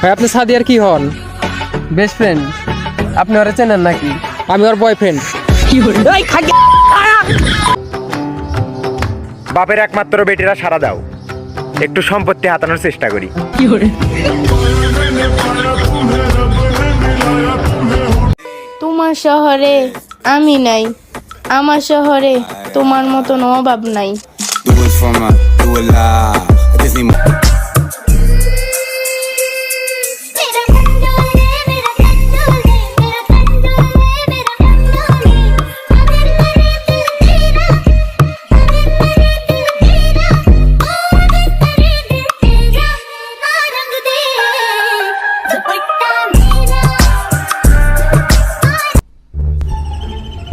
ভাই আপনি সাদিয়ার কি হন? বেস্ট ফ্রেন্ড আপনি ওরা চেনেন নাকি? আমি ওর বয়ফ্রেন্ড কি বাপের একমাত্র বেটিরা সারা দাও। একটু সম্পত্তি হাতানোর চেষ্টা করি। কি তোমার শহরে আমি নাই। আমার শহরে তোমার মতন অভাব নাই।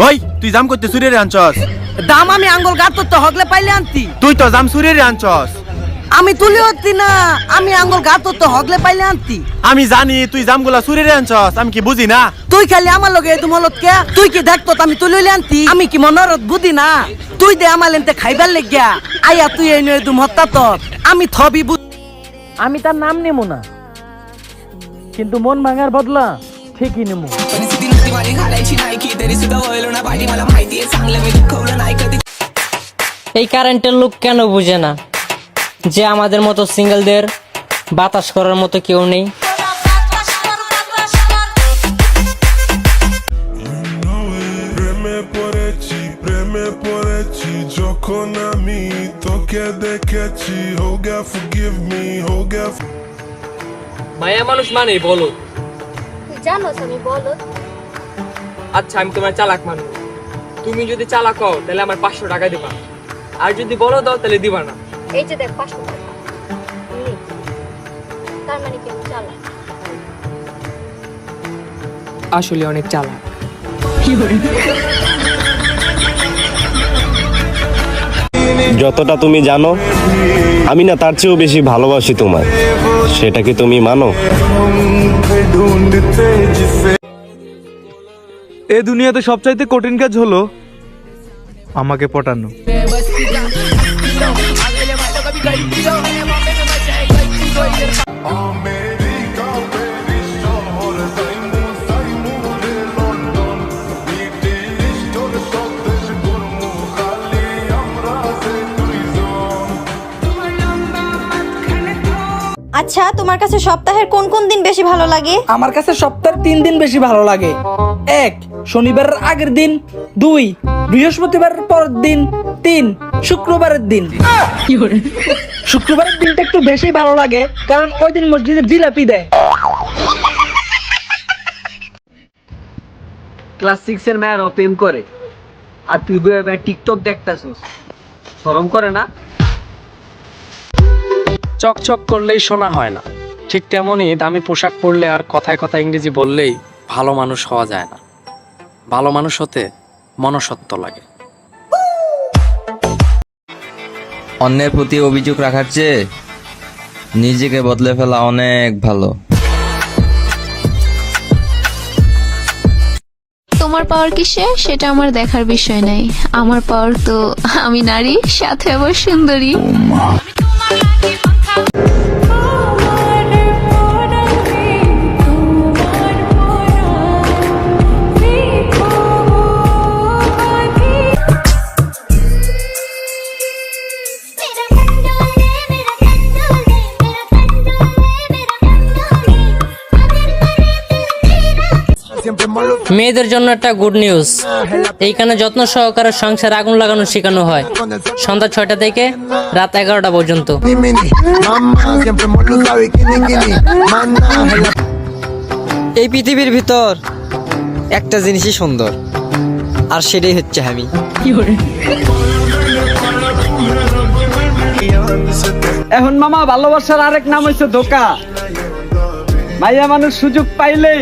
ওই তুই জাম করতে সুরে রে আনছস। দাম আমি আঙ্গুল গাত তো হগলে পাইলে আনতি। তুই তো জাম সুরে রে আনছস। আমি তুলি হতি না আমি আঙ্গুল গাত তো হগলে পাইলে আনতি। আমি জানি তুই জামগুলা সুরে রে আনছস আমি কি বুঝি না? তুই খালি আমার লগে এদুম হলত কে? তুই কি দেখতো আমি তুলি হইলে আনতি? আমি কি মনরত বুদ্ধি না? তুই দে আমার লেনতে খাইবার লেগিয়া আইয়া তুই এই নয় এদুম হত্যা তো আমি থবি আমি তার নাম নেব না। কিন্তু মন ভাঙার বদলা ঠিকই নেব এই কারেন্টের লোক কেন বুঝে না? যে আমাদের মতো সিঙ্গেলদের বাতাস করার মতো কেউ নেই। প্রেমে পড়েছি প্রেমে পড়েছি যখন আমি তোকে দেখেছি হো গা ফরগিভ মি হো গা মায়া মানুষ মানে বলো। জানোস আমি বলো। আচ্ছা আমি তোমার চালাক মানুষ। তুমি যদি চালাক হও তাহলে আমার পাঁচশো টাকা দিবা। আর যদি বলো দাও তাহলে দিবা না। এই যে দেখ পাঁচশো তার মানে কি চালাক? আসলে অনেক চালা যতটা তুমি জানো আমি না তার চেয়েও বেশি ভালোবাসি তোমায়। সেটা কি তুমি মানো? এ দুনিয়াতে সবচাইতে কঠিন কাজ হলো আমাকে পটানো। আচ্ছা তোমার কাছে সপ্তাহের কোন কোন দিন বেশি ভালো লাগে? আমার কাছে সপ্তাহের তিন দিন বেশি ভালো লাগে। এক শনিবারের আগের দিন। দুই বৃহস্পতিবারের পরের দিন। তিন শুক্রবারের দিন। শুক্রবারের দিনটা একটু বেশি ভালো লাগে কারণ ওই দিন মসজিদে জিলাপি দেয়। ক্লাস সিক্স এর ম্যান প্রেম করে আর তুই টিকটক দেখতাছিস। শরম করে না? চকচক করলেই শোনা হয় না। ঠিক তেমনই দামি পোশাক পরলে আর কথায় কথা ইংরেজি বললেই ভালো মানুষ হওয়া যায় না। ভালো মানুষ হতে মনসত্ব লাগে। অন্যের প্রতি অভিযোগ রাখার চেয়ে নিজেকে বদলে ফেলা অনেক ভালো। তোমার পাওয়ার কিসে? সেটা আমার দেখার বিষয় নাই। আমার পাওয়ার তো আমি নারী সাথে আবার সুন্দরী। মেয়েদের জন্য একটা গুড নিউজ এইখানে যত্ন সহকারে সংসারে আগুন লাগানো শেখানো হয়। সন্ধ্যা ছয়টা থেকে রাত এগারোটা পর্যন্ত। এই পৃথিবীর ভিতর একটা জিনিসই সুন্দর আর সেটাই হচ্ছে আমি। এখন মামা ভালোবাসার আরেক নাম হচ্ছে ধোকা। মাইয়া মানুষ সুযোগ পাইলেই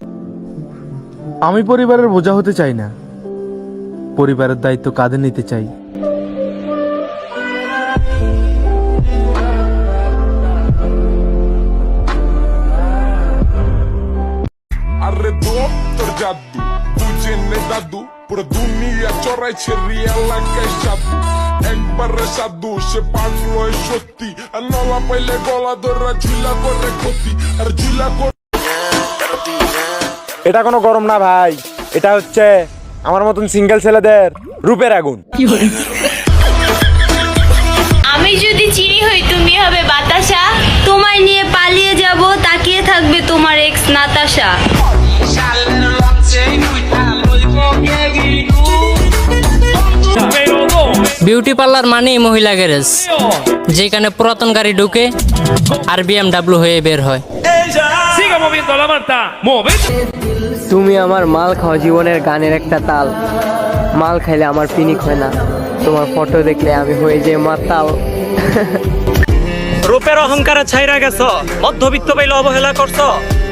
আমি পরিবারের বোঝা হতে চাই না। পরিবারের দায়িত্ব কাঁধে নিতে চাই? দাদু, পুরো সে সত্যি, আর নলা গলা ধরা ঝুলা করে ক্ষতি, আর ঝুলা করে এটা কোনো গরম না ভাই। এটা হচ্ছে আমার মতন সিঙ্গেল ছেলেদের রূপের আগুন। আমি যদি চিনি হই তুমি হবে বাতাসা। তোমায় নিয়ে পালিয়ে যাব তাকিয়ে থাকবে তোমার এক্স নাতাশা। বিউটি পার্লার মানেই মহিলা গ্যারেজ যেখানে পুরাতন গাড়ি ঢুকে আর বিএমডাব্লিউ হয়ে বের হয়। তুমি আমার মাল খাওয়া জীবনের গানের একটা তাল। মাল খাইলে আমার পিনিক হয় না। তোমার ফটো দেখলে আমি হয়ে যাই মাতাল রূপের অহংকারে ছাইরা গেছ মধ্যবিত্ত পাইলে অবহেলা করছ।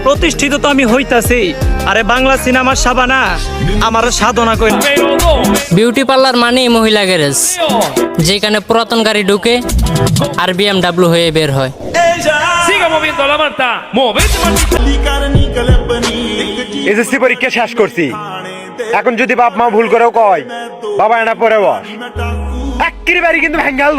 প্রতিষ্ঠিত তো আমি হইতাছি। আরে বাংলা সিনেমার সাবানা আমার সাধনা কই বিউটি পার্লার মানে মহিলা গ্যারেজ। যেখানে পুরাতন গাড়ি ঢুকে আর বিএমডাব্লিউ হয়ে বের হয়। এসএসসি পরীক্ষা শেষ করছি। এখন যদি বাপ মা ভুল করেও কয়, বাবা এনা পরে বস। এক্কিরি বাড়ি কিন্তু ভেঙ্গাল